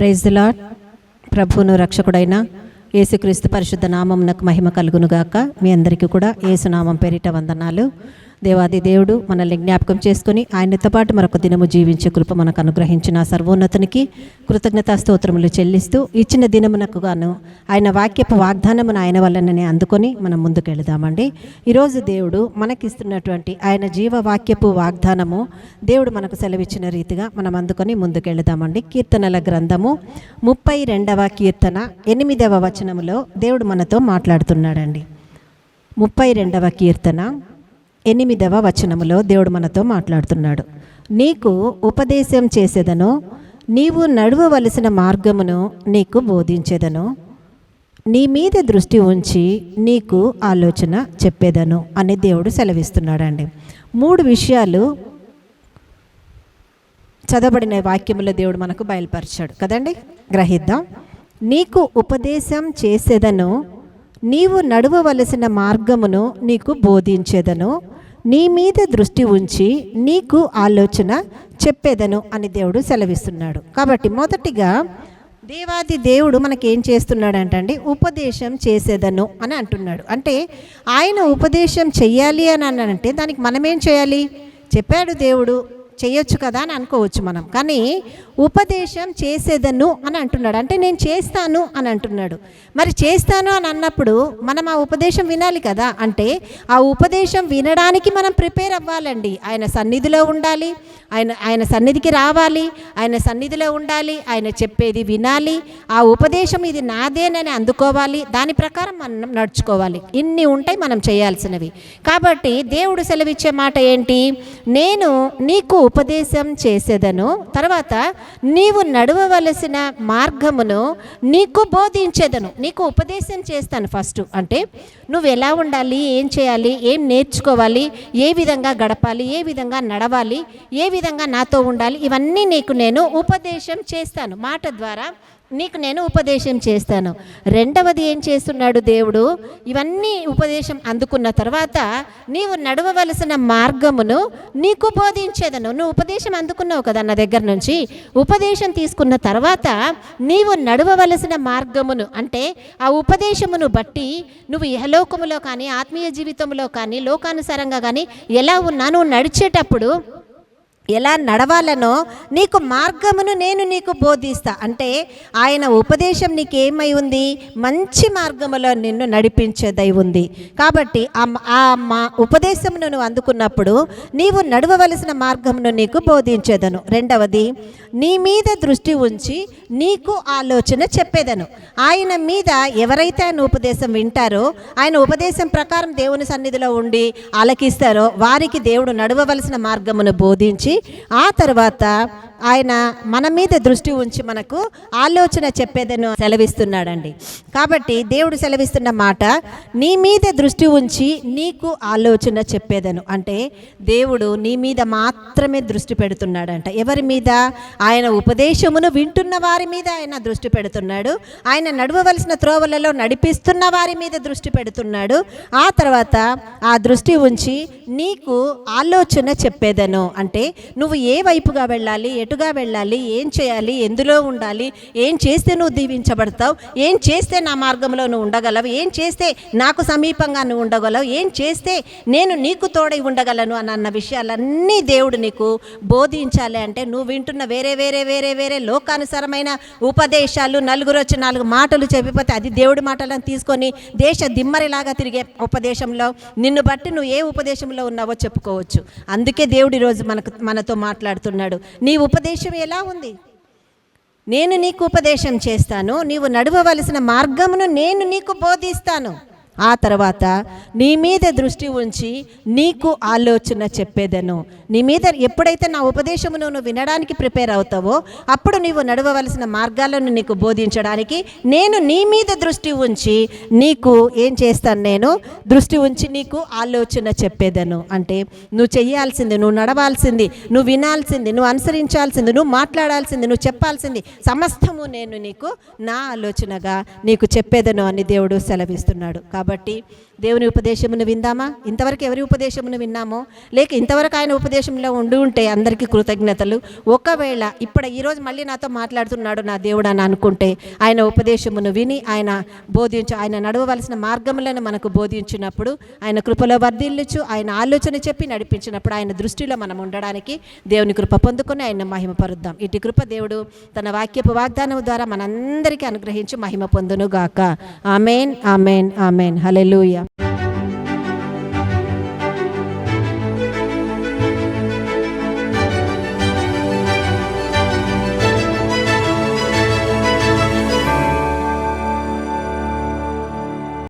Praise lord ప్రభువును రక్షకుడైన యేసుక్రీస్తు పరిశుద్ధ నామమునకు మహిమ కలుగునుగాక. మీ అందరికీ కూడా యేసునామం పేరిట వందనాలు. దేవాది దేవుడు మనల్ని జ్ఞాపకం చేసుకుని ఆయనతో పాటు మరొక దినము జీవించే కృప మనకు అనుగ్రహించిన సర్వోన్నతునికి కృతజ్ఞతా స్తోత్రములు చెల్లిస్తూ ఇచ్చిన దినమునకు గాను ఆయన వాక్యపు వాగ్దానమును ఆయన వల్లనే అందుకొని మనం ముందుకెళదామండి ఈరోజు దేవుడు మనకిస్తున్నటువంటి ఆయన జీవ వాక్యపు వాగ్దానము దేవుడు మనకు సెలవిచ్చిన రీతిగా మనం అందుకొని ముందుకెళదామండి కీర్తనల గ్రంథము ముప్పై రెండవ కీర్తన ఎనిమిదవ వచనములో దేవుడు మనతో మాట్లాడుతున్నాడండి. ముప్పై రెండవ కీర్తన ఎనిమిదవ వచనములో దేవుడు మనతో మాట్లాడుతున్నాడు. నీకు ఉపదేశం చేసేదను నీవు నడవవలసిన మార్గమును నీకు బోధించేదను నీ మీద దృష్టి ఉంచి నీకు ఆలోచన చెప్పేదను అని దేవుడు సెలవిస్తున్నాడండి. మూడు విషయాలు చదవబడిన వాక్యములో దేవుడు మనకు బయలుపరిచాడు. కదండి? గ్రహిద్దాం. నీకు ఉపదేశం చేసేదను నీవు నడవవలసిన మార్గమును నీకు బోధించేదను నీ మీద దృష్టి ఉంచి నీకు ఆలోచన చెప్పేదను అని దేవుడు సెలవిస్తున్నాడు. కాబట్టి మొదటిగా దేవాది దేవుడు మనకేం చేస్తున్నాడంటండి ఉపదేశం చేసేదను అని అంటున్నాడు. అంటే ఆయన ఉపదేశం చెయ్యాలి అని అంటే దానికి మనమేం చేయాలి? చెప్పాడు దేవుడు చేయొచ్చు కదా అని అనుకోవచ్చు మనం. కానీ ఉపదేశం చేసేదను అని అంటున్నాడు. అంటే నేను చేస్తాను అని అంటున్నాడు. మరి చేస్తాను అని అన్నప్పుడు మనం ఆ ఉపదేశం వినాలి కదా? అంటే ఆ ఉపదేశం వినడానికి మనం ప్రిపేర్ అవ్వాలండి. ఆయన సన్నిధిలో ఉండాలి. ఆయన ఆయన సన్నిధికి రావాలి. ఆయన సన్నిధిలో ఉండాలి. ఆయన చెప్పేది వినాలి. ఆ ఉపదేశం ఇది నాదేనని అందుకోవాలి. దాని ప్రకారం మనం నడుచుకోవాలి. ఇన్ని ఉంటాయి మనం చేయాల్సినవి. కాబట్టి దేవుడు సెలవిచ్చే మాట ఏంటి? నేను నీకు ఉపదేశం చేసేదను. తర్వాత నీవు నడవవలసిన మార్గమును నీకు బోధించేదను. నీకు ఉపదేశం చేస్తాను ఫస్ట్ అంటే నువ్వు ఎలా ఉండాలి? ఏం చేయాలి? ఏం నేర్చుకోవాలి? ఏ విధంగా గడపాలి? ఏ విధంగా నడవాలి? ఏ విధంగా నాతో ఉండాలి? ఇవన్నీ నీకు నేను ఉపదేశం చేస్తాను. మాట ద్వారా నీకు నేను ఉపదేశం చేస్తాను. రెండవది ఏం చేస్తున్నాడు దేవుడు? ఇవన్నీ ఉపదేశం అందుకున్న తర్వాత నీవు నడవవలసిన మార్గమును నీకు బోధించేదను. నువ్వు ఉపదేశం అందుకున్నావు కదా నా దగ్గర నుంచి? ఉపదేశం తీసుకున్న తర్వాత నీవు నడవవలసిన మార్గమును అంటే ఆ ఉపదేశమును బట్టి నువ్వు ఇహలోకములో కానీ ఆత్మీయ జీవితంలో కానీ లోకానుసారంగా కానీ ఎలా ఉన్నా నువ్వు నడిచేటప్పుడు ఎలా నడవాలనో నీకు మార్గమును నేను నీకు బోధిస్తా. అంటే ఆయన ఉపదేశం నీకు ఏమై ఉంది? మంచి మార్గములో నిన్ను నడిపించేదై ఉంది. కాబట్టి ఆ ఆ మా ఉపదేశమును నువ్వు అందుకున్నప్పుడు నీవు నడవవలసిన మార్గమును నీకు బోధించేదను. రెండవది నీ మీద దృష్టి ఉంచి నీకు ఆలోచన చెప్పేదను. ఆయన మీద ఎవరైతే ఆయన ఉపదేశం వింటారో ఆయన ఉపదేశం ప్రకారం దేవుని సన్నిధిలో ఉండి ఆలకిస్తారో వారికి దేవుడు నడవవలసిన మార్గమును బోధించి ఆ తర్వాత ఆయన మన మీద దృష్టి ఉంచి మనకు ఆలోచన చెప్పేదను సెలవిస్తున్నాడండి. కాబట్టి దేవుడు సెలవిస్తున్న మాట నీ మీద దృష్టి ఉంచి నీకు ఆలోచన చెప్పేదను. అంటే దేవుడు నీ మీద మాత్రమే దృష్టి పెడుతున్నాడంట. ఎవరి మీద? ఆయన ఉపదేశమును వింటున్న వారి మీద ఆయన దృష్టి పెడుతున్నాడు. ఆయన నడవవలసిన త్రోవలలో నడిపిస్తున్న వారి మీద దృష్టి పెడుతున్నాడు. ఆ తర్వాత ఆ దృష్టి ఉంచి నీకు ఆలోచన చెప్పేదను. అంటే నువ్వు ఏ వైపుగా వెళ్ళాలి? ఎటుగా వెళ్ళాలి ఏం చేయాలి ఎందులో ఉండాలి ఏం చేస్తే నువ్వు దీవించబడతావు ఏం చేస్తే నా మార్గంలో నువ్వు ఉండగలవు ఏం చేస్తే నాకు సమీపంగా నువ్వు ఉండగలవు ఏం చేస్తే నేను నీకు తోడై ఉండగలను అని అన్న విషయాలన్నీ దేవుడు నీకు బోధించాలి అంటే నువ్వు వింటున్న వేరే వేరే వేరే వేరే లోకానుసారమైన ఉపదేశాలు నలుగురు వచ్చి నాలుగు మాటలు చెప్పిపోతే అది దేవుడి మాటలను తీసుకొని దేశ దిమ్మరిలాగా తిరిగే ఉపదేశంలో నిన్ను బట్టి నువ్వు ఏ ఉపదేశంలో ఉన్నావో చెప్పుకోవచ్చు. అందుకే దేవుడు ఈరోజు మనకు మనతో మాట్లాడుతున్నాడు. నీ ఉపదేశం ఎలా ఉంది? నేను నీకు ఉపదేశం చేస్తాను నీవు నడవవలసిన మార్గమును నేను నీకు బోధిస్తాను. ఆ తర్వాత నీ మీద దృష్టి ఉంచి నీకు ఆలోచన చెప్పేదను. నీ మీద ఎప్పుడైతే నా ఉపదేశమును నువ్వు వినడానికి ప్రిపేర్ అవుతావో అప్పుడు నీవు నడవవలసిన మార్గాలను నీకు బోధించడానికి నేను నీ మీద దృష్టి ఉంచి నీకు ఏం చేస్తాను నేను? దృష్టి ఉంచి నీకు ఆలోచన చెప్పేదను. అంటే నువ్వు చెయ్యాల్సింది నువ్వు నడవాల్సింది నువ్వు వినాల్సింది నువ్వు అనుసరించాల్సింది నువ్వు మాట్లాడాల్సింది నువ్వు చెప్పాల్సింది సమస్తము నేను నీకు నా ఆలోచనగా నీకు చెప్పేదను అని దేవుడు సెలవిస్తున్నాడు. కాబట్టి దేవుని ఉపదేశమును విందామా? ఇంతవరకు ఎవరి ఉపదేశమును విన్నామో? లేక ఇంతవరకు ఆయన ఉపదేశంలో ఉండి ఉంటే అందరికీ కృతజ్ఞతలు. ఒకవేళ ఇప్పుడు ఈరోజు మళ్ళీ నాతో మాట్లాడుతున్నాడు నా దేవుడు అని అనుకుంటే ఆయన ఉపదేశమును విని ఆయన బోధించు ఆయన నడవవలసిన మార్గములను మనకు బోధించినప్పుడు ఆయన కృపలో వర్ధిల్లుచు ఆయన ఆలోచన చెప్పి నడిపించినప్పుడు ఆయన దృష్టిలో మనం ఉండడానికి దేవుని కృప పొందుకొని ఆయన మహిమపరుద్దాం. ఇటు కృప దేవుడు తన వాక్యపు వాగ్దానం ద్వారా మనందరికీ అనుగ్రహించి మహిమ పొందును గాక amen amen amen. Hallelujah Thank you.